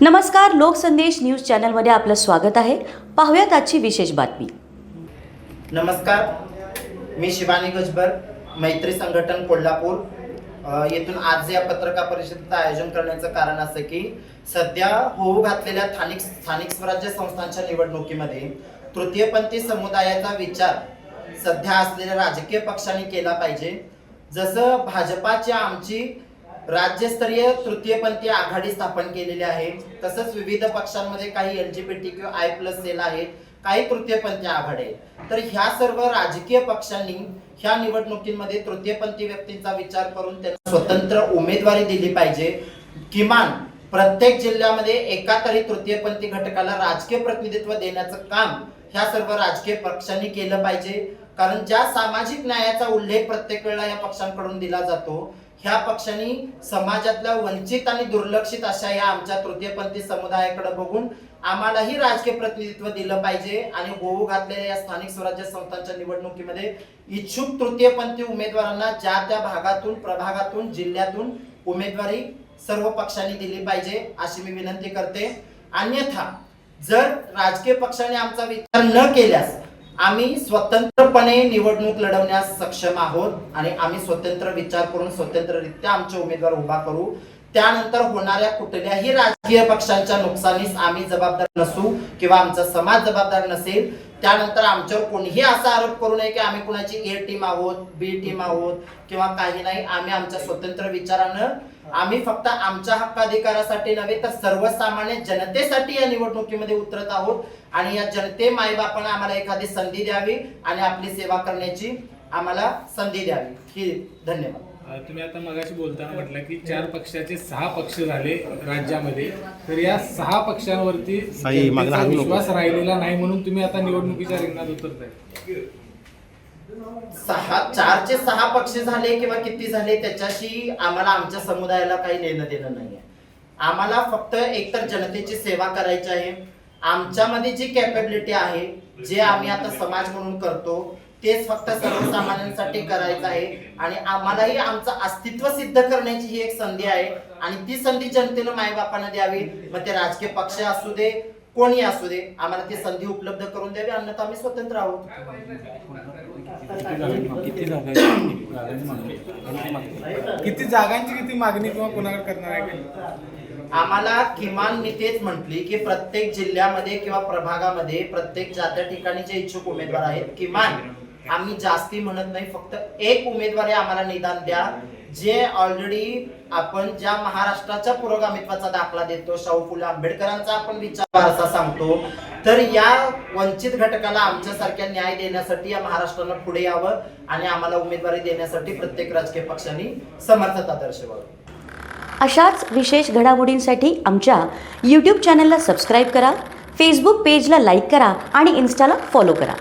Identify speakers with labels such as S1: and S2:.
S1: नमस्कार लोकसंदेश न्यूज चॅनलमध्ये आपलं स्वागत आहे. पाहूयात आजची विशेष बातमी.
S2: नमस्कार मी शिवानी गजबर मैत्री संघटन कोल्हापूर. येथून आज या पत्रकार परिषदेचं आयोजन करण्याचं कारण असं की सध्या होऊ घातलेल्या स्थानिक स्थानिक स्वराज्य संस्थांच्या निवडणुकीमध्ये तृतीयपंथी समुदायाचा विचार सध्या असलेल्या राजकीय पक्षांनी केला पाहिजे. जसं भाजपाची आमची राज्यस्तरीय तृतीयपंथी आघाडी स्थापन केलेली आहे. तसंच विविध पक्षांमध्ये काही एलजीबीटी किंवा आय प्लस सेल आहेत काही तृतीयपंथी आघाडी आहेत. तर ह्या सर्व राजकीय पक्षांनी ह्या निवडणुकीमध्ये तृतीयपंथी व्यक्तींचा विचार करून त्यांना स्वतंत्र उमेदवारी दिली पाहिजे. किमान प्रत्येक जिल्ह्यामध्ये एका तरी तृतीयपंथी घटकाला राजकीय प्रतिनिधित्व देण्याचं काम ह्या सर्व राजकीय पक्षांनी केलं पाहिजे. कारण ज्या सामाजिक न्यायाचा उल्लेख प्रत्येक वेळेला या पक्षांकडून दिला जातो ह्या पक्षांनी समाजातल्या वंचित आणि दुर्लक्षित अशा या आमच्या तृतीयपंथी समुदायाकडे बघून आम्हालाही राजकीय प्रतिनिधित्व दिलं पाहिजे आणि होऊ घातलेल्या या स्थानिक स्वराज्य संस्थांच्या निवडणुकीमध्ये इच्छुक तृतीयपंथी उमेदवारांना ज्या त्या भागातून प्रभागातून जिल्ह्यातून उमेदवारी सर्व पक्षांनी दिली पाहिजे अशी मी विनंती करते. अन्यथा जर राजकीय पक्षाने आमचा विचार न केल्यास आम्ही स्वतंत्रपणे निवडणूक लढवण्यास सक्षम आहोत आणि आम्ही स्वतंत्र विचार करून स्वतंत्ररित्या आमचे उमेदवार उभा करू. त्यानंतर होणाऱ्या कुठल्याही राजकीय पक्षांच्या नुकसानीस आम्ही जबाबदार नसू किंवा आमचा समाज जबाबदार नसेल त्यानंतर आमच्यावर कोणीही असा आरोप करू नये की आम्ही कुणाची ए टीम आहोत बी टीम आहोत किंवा काही नाही. आम्ही आमच्या स्वतंत्र विचारानं आम्ही फक्त आमच्या हक्काधिकारासाठी नव्हे तर सर्वसामान्य जनतेसाठी या निवडणुकीमध्ये उतरत आहोत आणि या जनते मायबापानं आम्हाला एखादी संधी द्यावी आणि आपली सेवा करण्याची आम्हाला संधी द्यावी. ही धन्यवाद.
S3: तुम्ही आता मगाशी बोलताना म्हटलं की चार पक्षाचे सहा पक्ष झाले राज्यामध्ये. तर या सहा पक्षांवरती. विश्वास राहिलेला नाही म्हणून तुम्ही आता निवडणुकीच्या रिंगणात उतरताय.
S2: सहा चारचे सहा पक्ष झाले किंवा किती झाले त्याच्याशी आम्हाला आमच्या समुदायाला काही लेणं देणं नाहीये. आम्हाला फक्त एकतर जनतेची सेवा करायची आहे. आमच्यामध्ये जी कॅपेबिलिटी आहे जे आम्ही आता समाज म्हणून करतो तेच फक्त सर्वसामान्यांसाठी करायचं आहे. आणि आम्हालाही आमचं अस्तित्व सिद्ध करण्याची ही एक संधी आहे. आणि ती संधी जनतेनं मायबापानं द्यावी. मग ते राजकीय पक्ष असू दे कोणी असू दे आम्हाला ती संधी उपलब्ध करून द्यावी. अन्यथा आम्ही स्वतंत्र आहोत.
S3: किती जागांची किती मागणी किंवा कोणाकडे करणार आहे?
S2: आम्हाला किमान मी तेच म्हटली की प्रत्येक जिल्ह्यामध्ये किंवा प्रभागामध्ये प्रत्येक ज्या त्या ठिकाणी जे इच्छुक उमेदवार आहेत. किमान आम्ही जास्ती म्हणत नाही फक्त एक उमेदवारी आम्हाला निदान द्या. जे ऑलरेडी आपण ज्या महाराष्ट्राच्या पुरोगामित्वाचा दाखला देतो शाहू फुले आंबेडकरांचा आपण विचार वारसा सांगतो तर या वंचित घटकाला आमच्यासारख्या न्याय देण्यासाठी या महाराष्ट्रानं पुढे यावं आणि आम्हाला उमेदवारी देण्यासाठी प्रत्येक राजकीय पक्षांनी समर्थता दर्शवावी.
S1: अशाच विशेष घडामोडींसाठी आमच्या यूट्यूब चॅनलला सबस्क्राईब करा फेसबुक पेजला लाईक करा आणि इन्स्टाला फॉलो करा.